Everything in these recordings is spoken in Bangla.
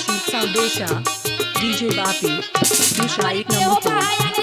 Rashid Saudesha, DJ Bapi, Nushaik Namutu.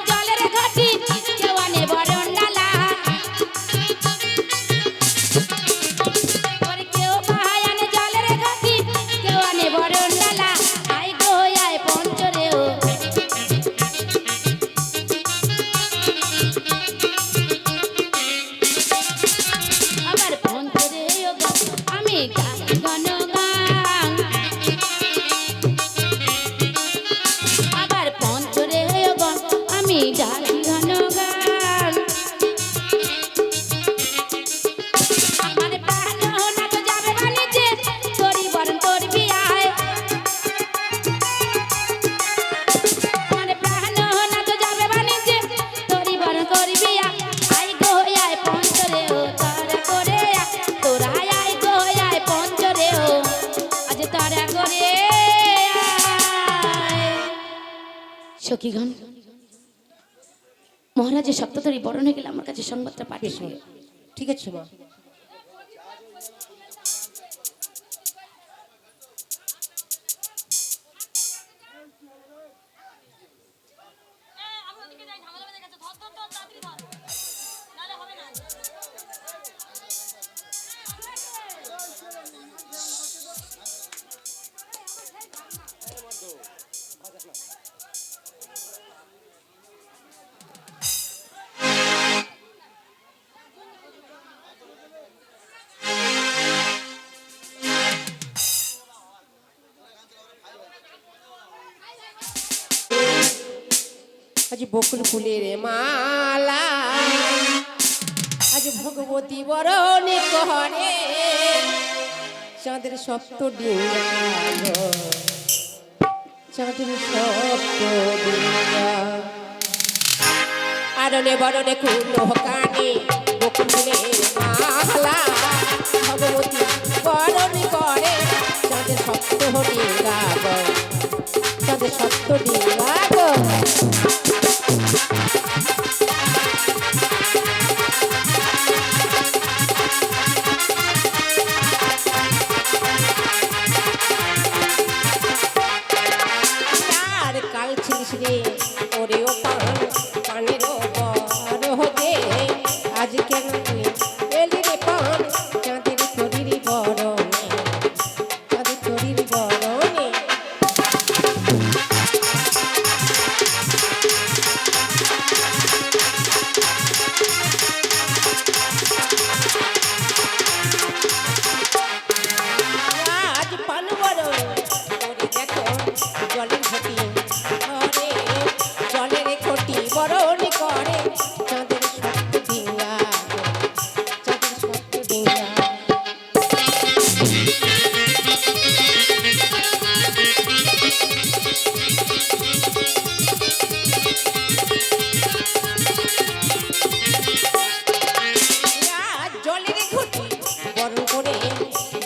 কি গান? মহারাজের সপ্তধরী বরণ হয়ে গেলে আমার কাছে সংবাদটা পাঠিয়েছিল ঠিক আছে মা। আজ বকুল ফুলের মালা। আজ ভগবতী বরণে করে চাঁদের সপ্ত চাঁদের সপ্ত আরনে বরণে কুলো কানে বকুল ফুলের মালা। ভগবতী বরণে করে চাঁদের সপ্ত হলে গাব চাঁদের সপ্ত ডিঙ্গা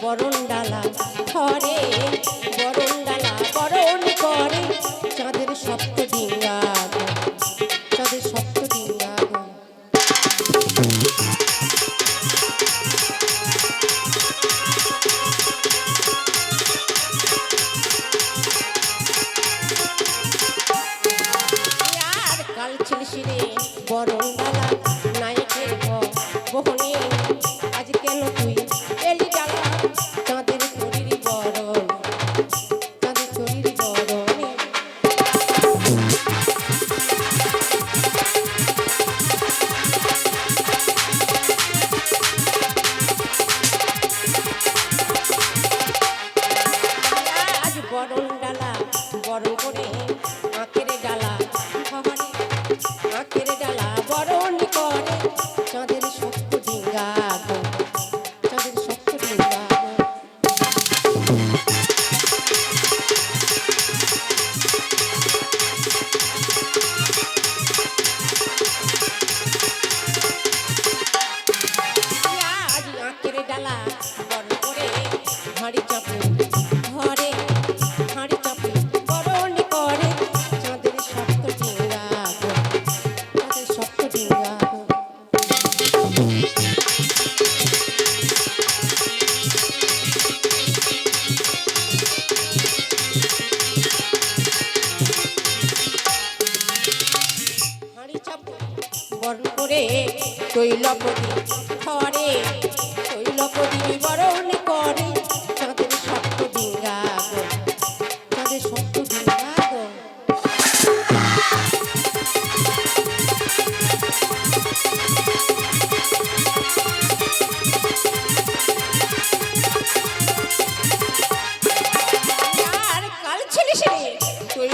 বরণডা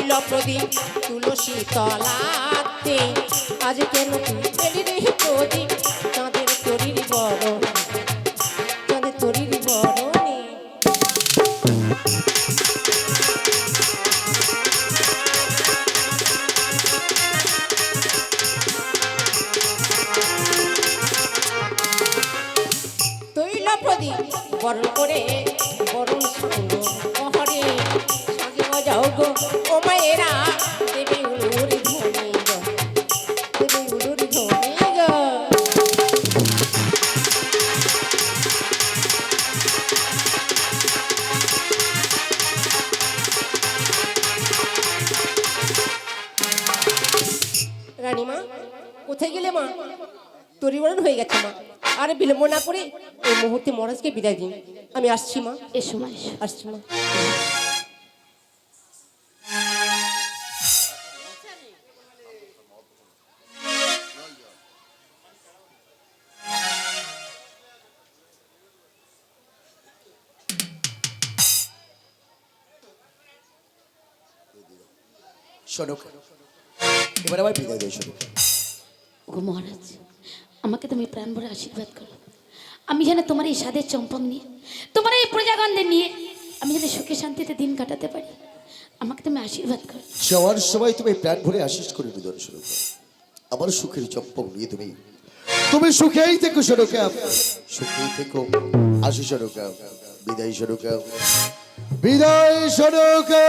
তৈল প্রদীপ তুলসী তলাতে। আজ কেন তুই প্রদীপ? চাঁদের শরীর বড় কোথায় গেলে মা? তরিবরণ হয়ে গেছে মা। আরে বিলম্ব না করে এই মুহূর্তে মহারাজকে বিদায় দিন। আমি আসছি মা। এসো মা এসো। আসছি মা। শোনক এবার আমার বিদায় দেয় শোনক গো মহারাজ, আমাকে তুমি প্রাণ ভরে আশীর্বাদ করো। আমি যেন তোমার এই স্বাদের চম্পক নিয়ে, তোমার এই প্রজাগণদের নিয়ে, আমি যেন সুখে শান্তিতে দিন কাটাতে পারি। আমাকে তুমি আশীর্বাদ করো। যাওয়ার সময় তুমি প্রাণ ভরে আশিস করে নিদন শোনক আমার সুখের চম্পক নিয়ে তুমি তুমি সুখেই থেকো শোনকা সুখেই থেকো আসি শোনকা বিদায় শোনকা বিদায় শোনকা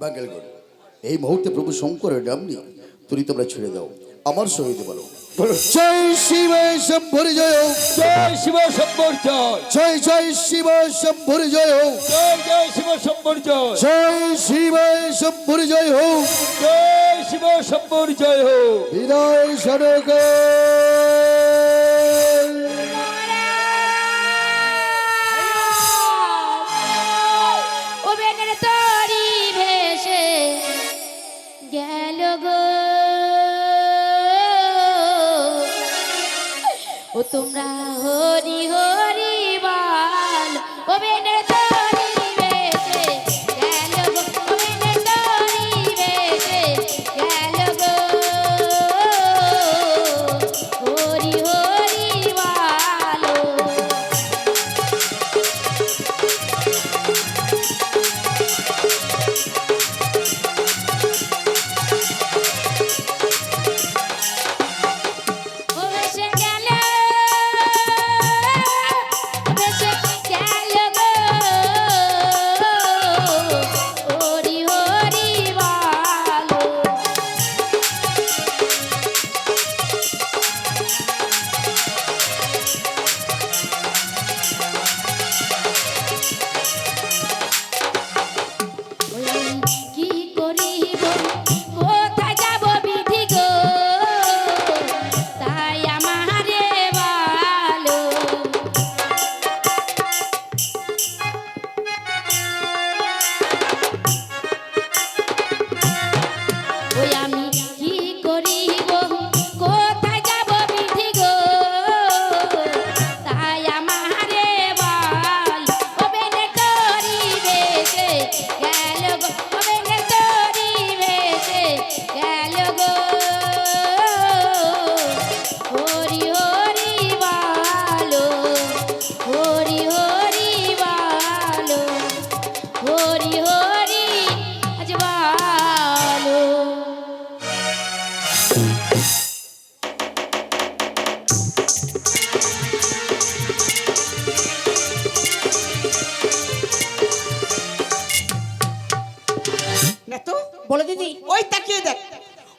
বাঙ্গালগড় এই মুহূর্তে প্রভু শঙ্করের নাম নিয়ে তুমি তোমরা ছেড়ে দাও। আমার সহিত বলো। জয় শিব শম্ভুর জয়। জয় শিব শম্বর জয়। জয় জয় শিব শম্ভুর জয়। জয় জয় শিব শম্বর জয়। জয় শিব শম্ভুর জয়। হো জয় শিব শম্বর জয়। হো বিদায় সড়ক তোমরা হরি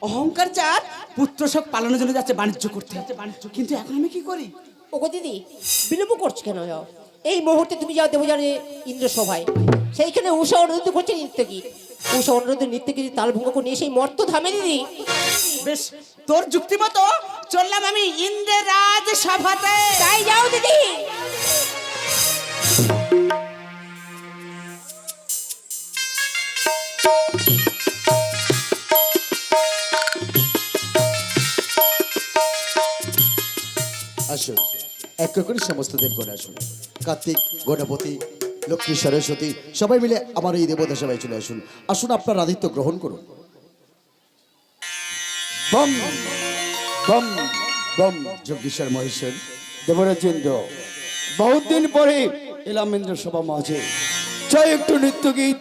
অহংকার চাঁদ পুত্র শোক পালনের জন্য যাচ্ছে বাণিজ্য করতে। যাচ্ছে বাণিজ্য কিন্তু এখন আমি কি করি? ওগো দিদি বিলম্ব করছ কেন যাও এই মুহূর্তে তুমি যাও দেবজানে ইন্দ্র সভায় সেইখানে উষা অনুরোধ করছে নৃত্য নৃত্যগীত উষা অনুরোধ নৃত্যগীত তালভঙ্গ করে নিয়ে সেই মর্ত ধামে দিদি। বেশ তোর যুক্তি মতো চললাম আমি ইন্দ্রের রাজ সভাতে। তাই যাও দিদি। আসুন। এক করে সমস্ত দেবগণ আসুন। কার্তিক গণপতি লক্ষ্মী সরস্বতী সবাই মিলে আমার এই দেবতা সবাই চলে আসুন। আসুন আপনার আদিত্য গ্রহণ করুন। বম বম বম মহেশ্বর দেবরাজেন্দ্র। বহুদিন পরে সভা মাঝে। চাই একটু নৃত্য গীত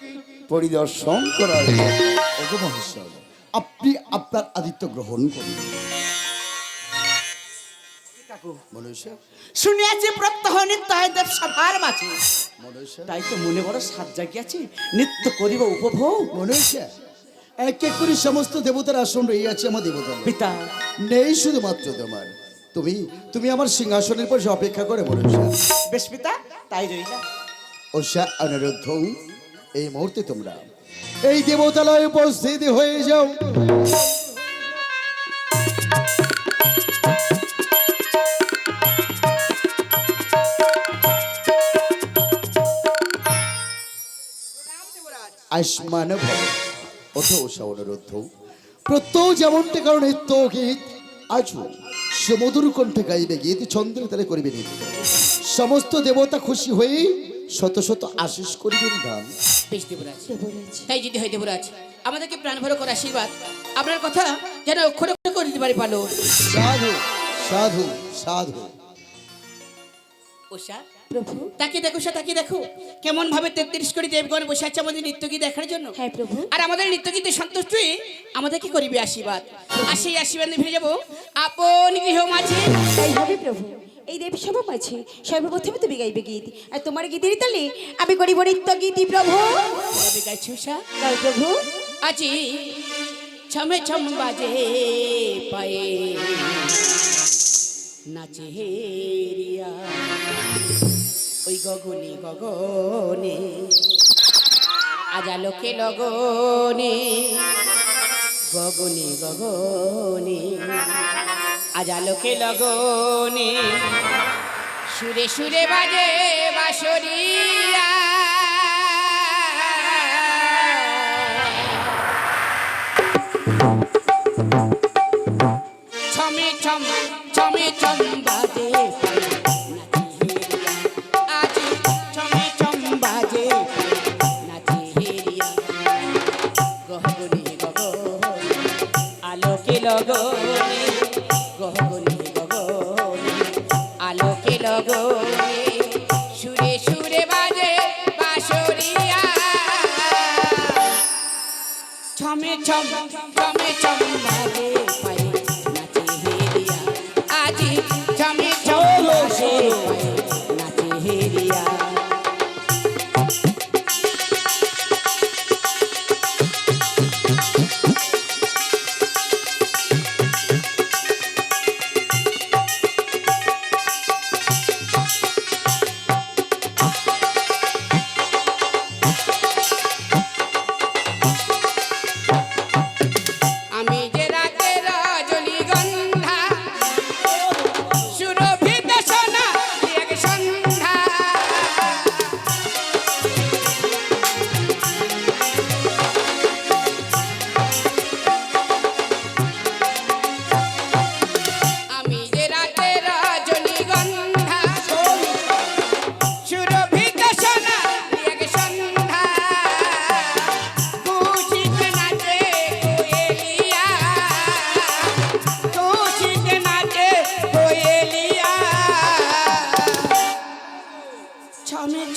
পরিদর্শন মহেশ্বর আপনি আপনার আদিত্য গ্রহণ করুন। শুনিয়াছি প্রত্যহ নিত্য হয় দেব সভার মাঝে। তাই তো মনে বড় সাত জাগিয়াছে নিত্য করিব উপভোগ। মনুষ্য। এক এক করে সমস্ত দেবতার আসন রয়ে আছে আমার দেবতা। পিতা। নেই শুধুমাত্র তোমার। তুমি তুমি আমার সিংহাসনের পর অপেক্ষা করে মনুষ্য। বেশ পিতা তাই রইলাম ওষা অনুরোধ এই মুহূর্তে তোমরা এই দেবতালয়ে উপস্থিত হয়ে যাও। আয়ুষ্মান ওষা অনুরোধ প্রত্যহ যেমনটা কারণ নিত্য গীত আজও সমুদুর কণ্ঠে গাইবে গীত চন্দ্র তালে করিবে নৃত্য সমস্ত দেবতা খুশি হয়ে শত শত আশিস করিবেন গান। বেশ দেবরাজ তাই যদি হয় দেবরাজ আমাদেরকে প্রাণ ভরে করার আশীর্বাদ। আপনার কথা যেন অক্ষরে অক্ষরে করে দিতে পারি পালো সাধু সাধু সাধু। উষা প্রভু। তাকে দেখো সে তাকে দেখো। কেমন ভাবে তেত্রিশ কোটি দেবগণ বসে আছে আমাদের নৃত্যগীত দেখার জন্য। হ্যাঁ প্রভু। আর আমাদের নৃত্যগীতে সন্তুষ্ট হয়ে আমাদেরকে করিবে আশীর্বাদ। আর সেই আশীর্বাদ ফিরে যাব আপন গৃহ মাঝে। তাই হবে প্রভু। এই দেব সভা মাঝে সর্বপ্রথমে তুমি গাইবে গীত। আর তোমার গীতের তালে আমি করিব নৃত্য গীতি প্রভু গাইছি উষা প্রভু। আজি ছমে ছম বাজে পায়ে। নাচে হেরিয়া ওই গগনে গগনে। আজালোকে লগনে? গগনে গগনে। আজালোকে লগনে? সুরে সুরে বাজে বাঁশরিয়া লগনে গহগনি গগনে আলোকে লগনে সুরে সুরে বাজে বাঁশরিয়া ছমে ছম ছমে ছম বাজে Uh.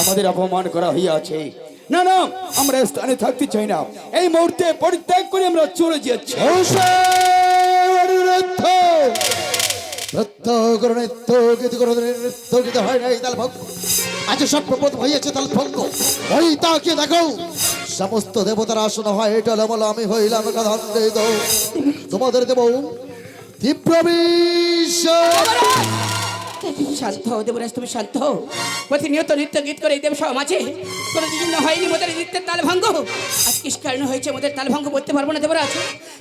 আমাদের অপমান করা হইয়াছে। না না, আমরা স্থানে থাকতে চাই না। এই মুহূর্তে পরিত্যাগ করে আমরা চলে যাচ্ছি। আজ সব দেখো। সমস্ত দেবতার আসন হয় আমি হইলাম তোমাদের দেব তীব্র শান্ত হও দেবরাজ তুমি শান্ত হও। প্রতিনিয়ত নৃত্য গীত করে এই দেব সব মাঝে কোনো জন্য হয়নি মোদের নৃত্যের তাল ভঙ্গ। আজ কিস কারণে হয়েছে মোদের তাল ভঙ্গ করতে পারব না দেবরাজ?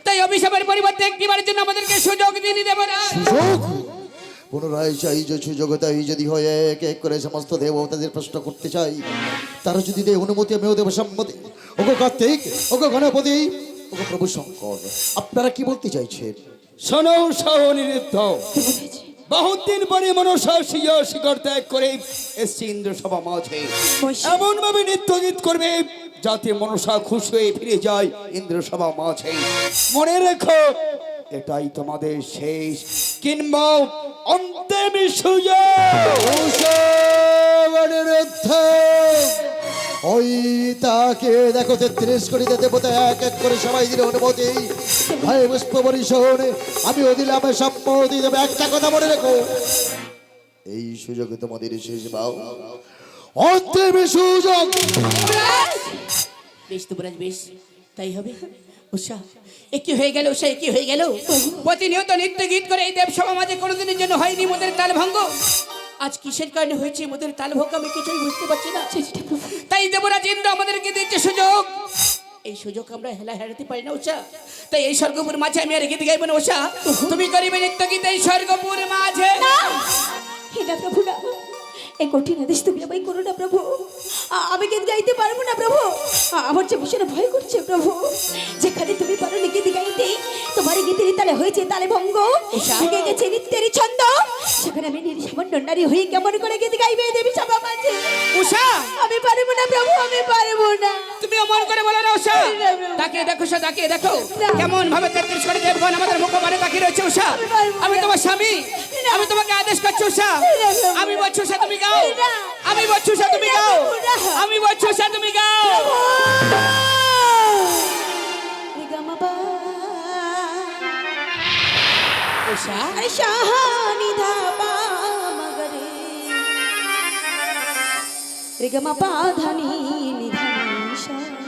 তাই অভিশাপের পরিবর্তে একটিবারের জন্য আমাদেরকে সুযোগ দিন দেবরাজ। সুযোগ? পুনরায় চাই যে সুযোগ তাই যদি হয় এক এক করে সমস্ত দেবতাদের প্রশ্ন করতে চাই। তারা যদি দেয় অনুমতি আমিও দেব সম্মতি। ওগো কার্তিক ওগো গণপতি ওগো প্রভু শঙ্কর আপনারা কি বলতে চাইছেন? শোনো সহ নৃত্য বহুত দিন পরে মনসা সিয়া শিকর ত্যাগ করে এসছি ইন্দ্র সভা মাঝে। এমন ভাবে নৃত্য গীত করবে যাতে মনসা খুশি হয়ে ফিরে যায় ইন্দ্র সভা মাঝে। মনে রেখো এটাই তোমাদের শেষ। কিংবা অন্তিম সুযোগ ওই তাকে দেখো তেত্রিশ কোটি দেবতা এক এক করে সবাই দিলে অনুমতি। ভাই পুষ্প পরিশোধ আমি ও দিলাম সম্মতি দেবে। একটা কথা মনে রেখো। এই সুযোগে তোমাদের শেষ বাও অন্তিম সুযোগ। বেশ দেবরাজ বেশ। তাই হবে? উষা একই হয়ে গেল উষা একই হয়ে গেল? প্রতিনিয়ত নৃত্য গীত করে এই দেব সভা মাঝে কোনোদিনের জন্য হয়নি মোদের তাল ভঙ্গ। আজ কিসের কারণে হয়েছে? মোদের তাল ভঙ্গ আমি কিছুই বুঝতে পারছি না। তাই দেবরাজ ইন্দ্র আমাদেরকে দিচ্ছে সুযোগ। এই সুযোগ আমরা হেলা হেরাতে পারি না উষা তাই এই স্বর্গপুর মাঝে আমি আর গীত গাইব না উষা তুমি করিবে নিত্য গীত এই স্বর্গপুর মাঝে। হে না প্রভু না। এই কঠিন আদেশ তুমি আমায় করো না প্রভু। আমি গীত গাইতে পারব না প্রভু? আমার যে ভীষণ ভয় করছে প্রভু। যেখানে তুমি পারো না গীত গাইতে তোমার গীতের তালে হয়েছে তালে ভঙ্গ। ভেঙে গেছে নৃত্যের ছন্দ। সেখানে আমি নিরসামান্য নারী হয়ে কেমন করে গীত গাইবে দেবী সভা মাঝে উষা! আমি পারব না প্রভু আমি পারব না। তুমি অমন করে বলো না উষা! তাকে দেখো উষা তাকে দেখো। কেমন ভাবে তেত্রিশ করে দেবগণ আমাদের মুখবারে তাকিয়ে রয়েছে উষা? আমি তোমার স্বামী। আমি তোমাকে আদেশ করছি উষা। আমি বলছি উষা তুমি গাও। আমি বলছি উষা তুমি গাও। আমি বলছি উষা তুমি গাও। निधा शाहानिधा पा मगरे। रे पाधनी निधा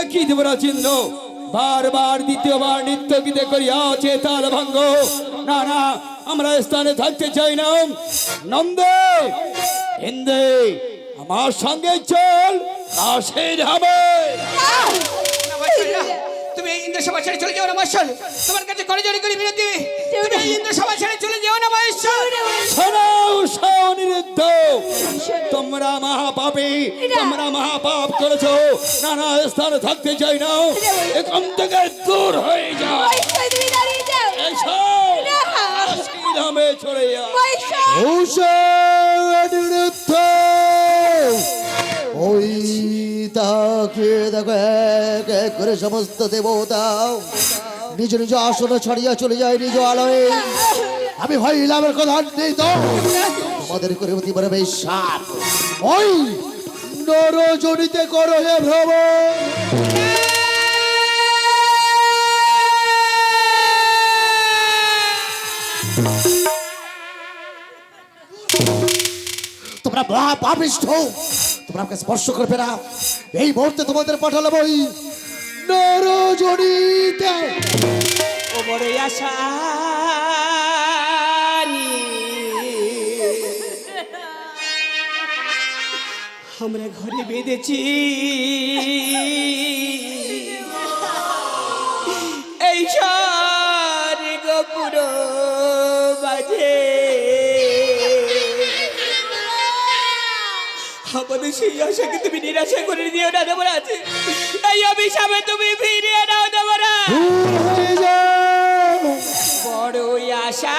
একই দেবরা চিহ্ন। বারবার দ্বিতীয়বার নৃত্য গীতে করিয়া তাল ভঙ্গ। না না, আমরা স্থানে থাকতে চাই না। নন্দে, হিন্দে, আমার সঙ্গে চল কাশের হবে। নমস্কার তুমি এই ইন্দ্র সভা ছেড়ে চলে যাও না মহেশ্বর? তোমার কাছে করে জড়ি করি বিরতি তুমি এই ইন্দ্র সভা ছেড়ে চলে যাও না মহেশ্বর? শোনাও অনিরুদ্ধ তোমরা মহাপাপী তোমরা মহাপাপ করেছ। নানা স্থানে থাকতে চাই না। এখান থেকে দূর হয়ে যাও। এসো। শ্রীরামে চলে যাও। মহেশ্বর। ওই তাকে দেখো করে সমস্ত দেবতা নিজ নিজ আসন ছাড়িয়া চলে যায় নিজ আলয়ে। আমি হইলাম কথা নেই তো আমাদের করে অতি সাপ ওই নরজনিতে করো হে ভ্রমণ তোমরা মহা পাপিষ্ঠ তোমরা আমাকে স্পর্শ করবে না। এই মুহূর্তে তোমাদের পাঠালাম ওই নরজনিতে। ও বড় আশা আমরা ঘরে বেঁধেছি। তবে সেই আশাকে তুমি নিরাশা করে দিও না দেবরাজ এই অভিশাপে তুমি ফিরিয়ে নাও দেবরাজ বড় আশা।